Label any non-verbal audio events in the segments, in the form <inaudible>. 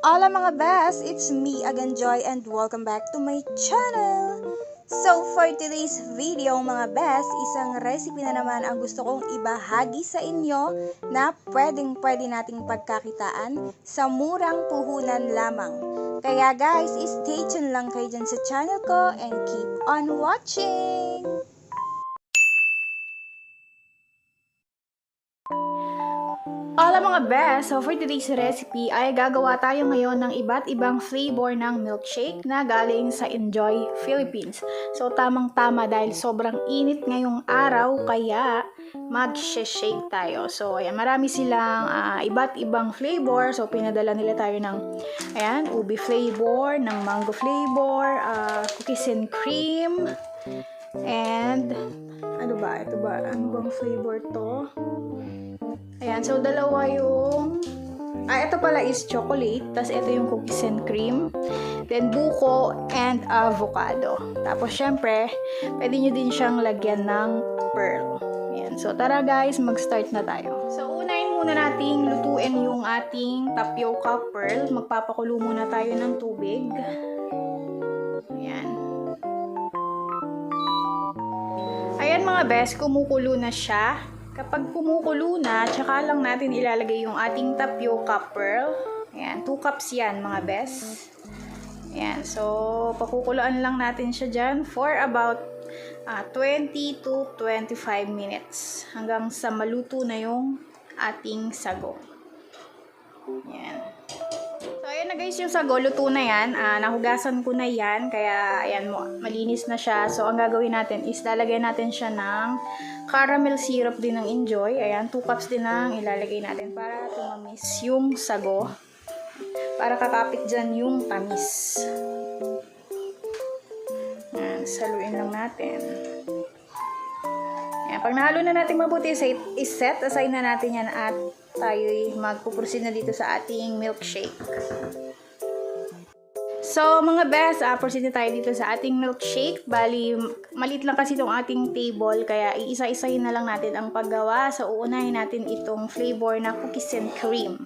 Hola mga best! It's me again, Joy, and welcome back to my channel! So, for today's video mga best, isang recipe na naman ang gusto kong ibahagi sa inyo na pwedeng pwede nating pagkakitaan sa murang puhunan lamang. Kaya guys, stay tuned lang kayo dyan sa channel ko and keep on watching! Hola mga best! So for today's recipe ay gagawa tayo ngayon ng iba't ibang flavor ng milkshake na galing sa Enjoy Philippines. So tamang-tama dahil sobrang init ngayong araw kaya mag-shake tayo. So ayan, marami silang ah, iba't ibang flavor. So pinadala nila tayo ng ayan, ubi flavor, ng mango flavor, ah, cookies and cream, and ano ba? Ito ba? Ano bang flavor to? Ayan, so dalawa yung... Ah, ito pala is chocolate. Tapos ito yung cookies and cream. Then buko and avocado. Tapos syempre, pwede nyo din siyang lagyan ng pearl. Ayan, so tara guys, mag-start na tayo. So unahin muna nating lutuin yung ating tapioca pearl. Magpapakulo muna tayo ng tubig. Ayan. Ayan mga best, kumukulo na siya. Kapag kumukulo na, tsaka lang natin ilalagay yung ating tapioca pearl. Ayan, 2 cups yan mga best. Ayan, so pakukuluan lang natin siya dyan for about ah, 20 to 25 minutes. Hanggang sa maluto na yung ating sago. Ayan. Na guys, yung sago, luto na yan. Ah, nahugasan ko na yan, kaya ayan mo, malinis na siya. So, ang gagawin natin is lalagay natin siya ng caramel syrup din ng Enjoy. Ayan, 2 cups din ang ilalagay natin para tumamis yung sago. Para kakapit dyan yung tamis. Ayan, saluin lang natin. Ayan, pag nahalo na natin mabuti, set- is-set aside na natin yan at tayo'y magpuproceed na dito sa ating milkshake. So, mga best, uh, proceed na tayo dito sa ating milkshake. Bali, malit lang kasi itong ating table, kaya iisa-isahin na lang natin ang paggawa. So, uunahin natin itong flavor na cookies and cream.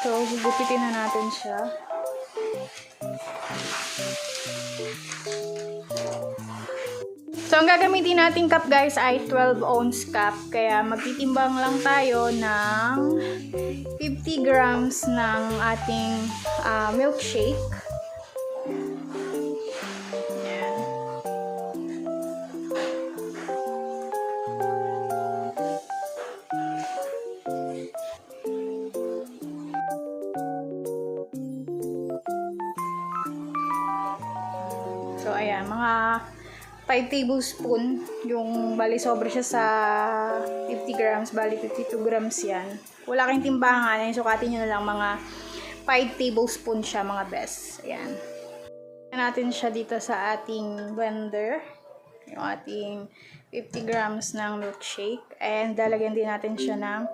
So, gugupitin na natin siya. So, ang gagamitin nating cup guys ay 12 ounce cup. Kaya magtitimbang lang tayo ng 50 grams ng ating ah, milkshake. 5 tablespoon, yung bali sobre siya sa 50 grams, bali 52 grams yan. Wala kayong timbangan, yung sukatin nyo na lang mga 5 tablespoon siya mga best. Ayan. Natin siya dito sa ating blender. Yung ating 50 grams ng milkshake. And lalagyan din natin siya ng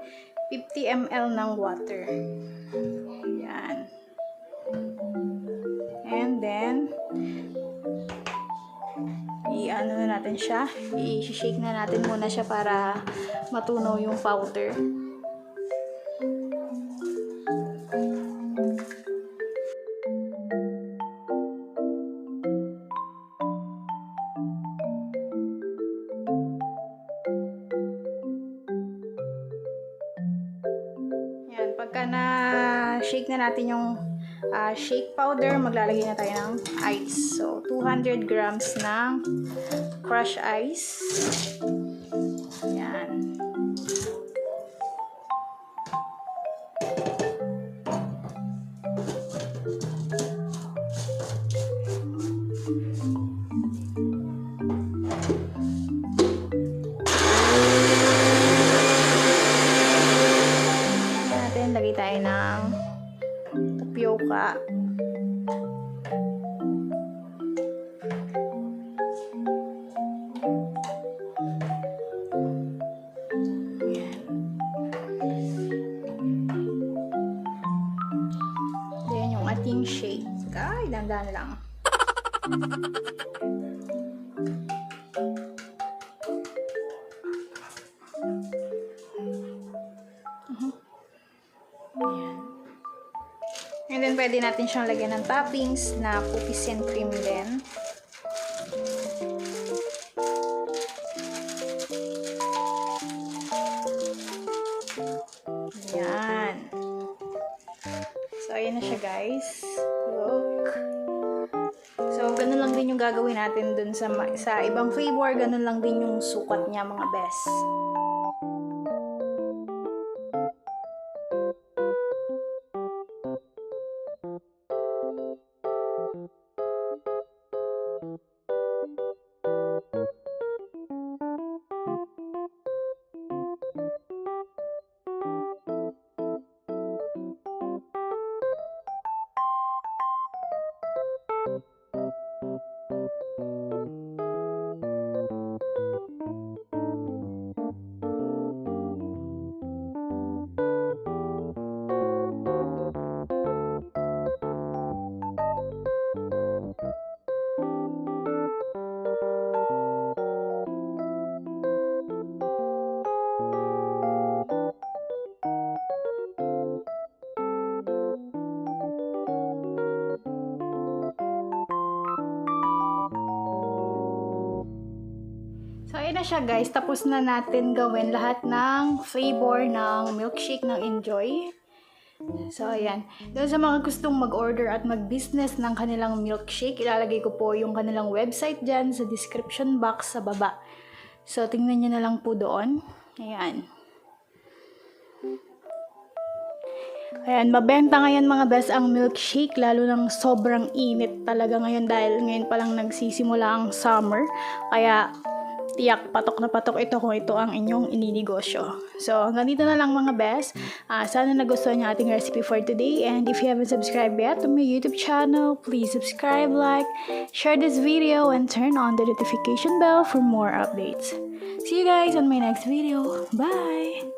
50 ml ng water. Ayan. And then, i-ano na natin siya, i-shake na natin muna siya para matunaw yung powder. Yan, pagka na shake na natin yung ah, shake powder, maglalagay na tayo ng ice. So, 200 grams ng crushed ice. Yan. Tapioca. Ayan. Then, yung ating shake. Ay, dandan lang. <laughs> And then, pwede natin siyang lagyan ng toppings na cookies and cream din. Yan. So, ayan na siya, guys. Look. So, ganun lang din yung gagawin natin dun sa, sa ibang flavor. Ganun lang din yung sukat niya, mga best. Siya guys. Tapos na natin gawin lahat ng flavor ng milkshake ng Enjoy. So, ayan. Doon sa mga gustong mag-order at mag-business ng kanilang milkshake, ilalagay ko po yung kanilang website dyan sa description box sa baba. So, tingnan nyo na lang po doon. Ayan. Ayan, mabenta ngayon mga best ang milkshake, lalo ng sobrang init talaga ngayon dahil ngayon pa lang nagsisimula ang summer. Kaya, tiyak patok na patok ito kung ito ang inyong ininegosyo. So, hanggang dito na lang mga best. Ah, sana nagustuhan niyo ating recipe for today. And if you haven't subscribed yet to my YouTube channel, please subscribe, like, share this video, and turn on the notification bell for more updates. See you guys on my next video. Bye!